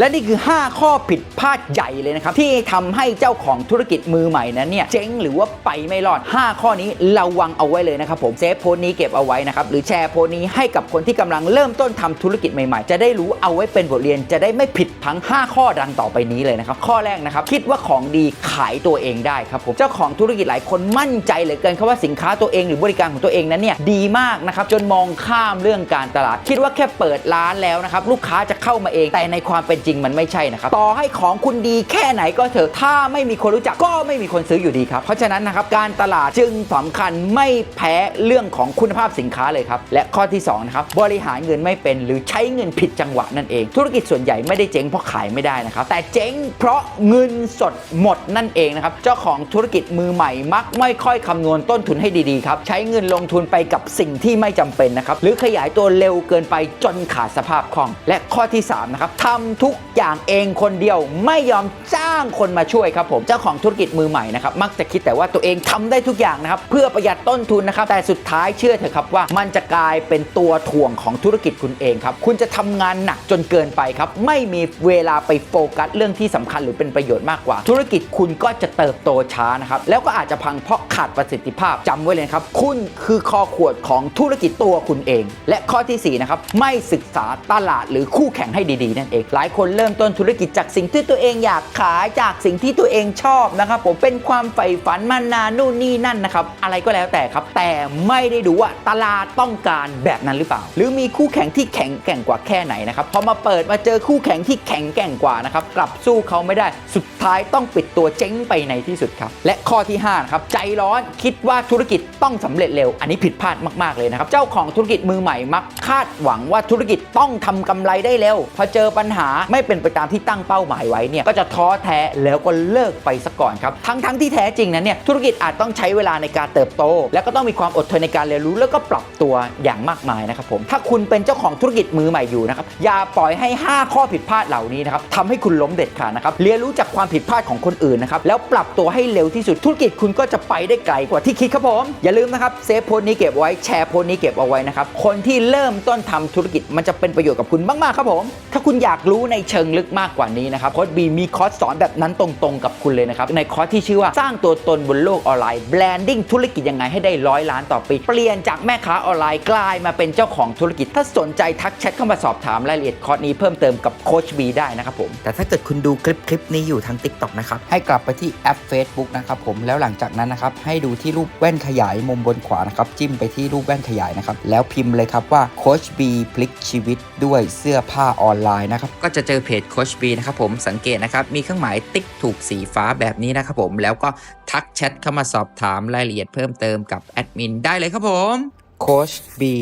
และนี่คือ 5 ข้อผิดพลาดใหญ่เลยนะครับ ที่ทำให้เจ้าของธุรกิจมือใหม่นั้นเนี่ยเจ๊งหรือว่าไปไม่รอด 5 ข้อนี้ระวังเอาไว้เลยนะครับผมเซฟโพสต์นี้เก็บเอาไว้นะครับหรือแชร์โพสต์นี้ให้กับคนที่กำลังเริ่มต้นทำธุรกิจใหม่ๆ จะได้รู้เอาไว้เป็นบทเรียนจะได้ไม่ผิดทั้ง 5 ข้อดังต่อไปนี้เลยนะครับข้อแรกนะครับคิดว่าของดีขายตัวเองได้ครับผมเจ้าของธุรกิจหลายคนมั่นใจเหลือเกินครับว่าสินค้าตัวเองหรือบริการของตัวเองนั้นเนี่ยดีมากนะครับจนมองข้ามเรื่องการตลาด คิดว่าแค่เปิดร้านแล้วนะครับลูกค้าจะเข้ามาเองแต่ในความเป็นจริงมันไม่ใช่นะครับต่อให้ของคุณดีแค่ไหนก็เถอะถ้าไม่มีคนรู้จักก็ไม่มีคนซื้ออยู่ดีครับเพราะฉะนั้นนะครับการตลาดจึงสำคัญไม่แพ้เรื่องของคุณภาพสินค้าเลยครับและข้อที่สองนะครับบริหารเงินไม่เป็นหรือใช้เงินผิดจังหวะนั่นเอง ธุรกิจส่วนใหญ่ไม่ได้เจ๊งเพราะขายไม่ได้นะครับแต่เจ๊งเพราะเงินสดหมดนั่นเองนะครับเจ้าของธุรกิจมือใหม่มักไม่ค่อยคำนวณต้นทุนให้ดีๆครับใช้เงินลงทุนไปกับสิ่งที่ไม่จำเป็นนะครับหรือขยายตัวเร็วเกินไปจนขาดสภาพคล่อง และข้อที่สามนะครับทำทุกอย่างเองคนเดียวไม่ยอมจางคนมาช่วยครับผมเจ้าของธุรกิจมือใหม่นะครับมักจะคิดแต่ว่าตัวเองทำได้ทุกอย่างนะครับเพื่อประหยัดต้นทุนนะครับแต่สุดท้ายเชื่อเถอะครับว่ามันจะกลายเป็นตัวถ่วงของธุรกิจคุณเองครับคุณจะทำงานหนักจนเกินไปครับไม่มีเวลาไปโฟกัสเรื่องที่สำคัญหรือเป็นประโยชน์มากกว่า ธุรกิจคุณก็จะเติบโตช้านะครับแล้วก็อาจจะพังเพราะขาดประสิทธิภาพจำไว้เลยนะครับคุณคือคอขวดของธุรกิจตัวคุณเอง และข้อที่สี่นะครับไม่ศึกษาตลาดหรือคู่แข่งให้ดีๆนั่นเอง หลายคนเริ่มต้นธุรกิจจากสิ่งที่ตัวเองอยากขาายจากสิ่งที่ตัวเองชอบนะครับผมเป็นความใฝ่ฝันมานานนู่นนี่นั่นนะครับอะไรก็แล้วแต่ครับ แต่ไม่ได้ดูว่าตลาดต้องการแบบนั้นหรือเปล่า หรือมีคู่แข่งที่แข็งแกร่งกว่าแค่ไหนนะครับพอมาเปิดมาเจอคู่แข่งที่แข็งแกร่งกว่านะครับกลับสู้เขาไม่ได้สุดท้ายต้องปิดตัวเจ๊งไปในที่สุดครับ และข้อที่5นะครับใจร้อนคิดว่าธุรกิจต้องสำเร็จเร็ว อันนี้ผิดพลาดมากๆเลยนะครับเจ้าของธุรกิจมือใหม่มักคาดหวังว่าธุรกิจต้องทำกำไรได้เร็วพอเจอปัญหาไม่เป็นไปตามที่ตั้งเป้าหมายไว้เนี่ยก็จะท้อแท้แล้วก็เลิกไปซะก่อนครับ ทั้งทั้งที่แท้จริงนั้นเนี่ยธุรกิจอาจต้องใช้เวลาในการเติบโต แล้วก็ต้องมีความอดทนในการเรียนรู้แล้วก็ปรับตัวอย่างมากมายนะครับผมถ้าคุณเป็นเจ้าของธุรกิจมือใหม่อยู่นะครับอย่าปล่อยให้ 5 ข้อผิดพลาดเหล่านี้นะครับทำให้คุณล้มเด็ดขาดนะครับเรียนรู้จากความผิดพลาดของคนอื่นนะครับแล้วปรับตัวให้เร็วที่สุดธุรกิจคุณก็จะไปได้ไกลกว่าที่คิดครับผมอย่าลืมนะครับเซฟโพสต์นี้เก็บไว้แชร์โพสต์นี้เก็บเอาไว้นะครับคนที่เริ่มต้นทำธุรกิจมันจะเป็นประโยชน์กับคุณมากๆครับผมถ้าคุณอยากรู้ในเชิงลึกมากกว่านี้นะครับโค้ชบีมีคอร์สสอนแบบนั้นตรงๆกับคุณเลยนะครับ ในคอร์สที่ชื่อว่าสร้างตัวตนบนโลกออนไลน์แบรนดิ้งธุรกิจยังไงให้ได้ร้อยล้านต่อปี เปลี่ยนจากแม่ค้าออนไลน์กลายมาเป็นเจ้าของธุรกิจ ถ้าสนใจทักแชทเข้ามาสอบถามรายละเอียดคอร์สนี้เพิ่มเติมกับโค้ชบีได้นะครับผมแต่ถ้าเกิดคุณดูคลิปคลิปนี้อยู่ทาง TikTok นะครับให้กลับไปที่แอป Facebook นะครับผมแล้วหลังจากนั้นนะครับให้ดูที่รูปแว่นขยายมุมบนขวานะครับจิ้มไปที่รูปแว่นขยายนะครับแล้วพิมพ์เลยครับว่าโค้ชบีพลิกชีวิตด้วยเสื้อผ้าออนไลน์นะครับก็จะเจอเพจโค้ชบีนะครับผมสังเกตนะครับมีเครื่องหมายติ๊กถูกสีฟ้าแบบนี้นะครับผมแล้วก็ทักแชทเข้ามาสอบถามรายละเอียดเพิ่มเติมกับแอดมินได้เลยครับผมโค้ชบี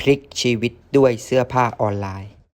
พลิกชีวิตด้วยเสื้อผ้าออนไลน์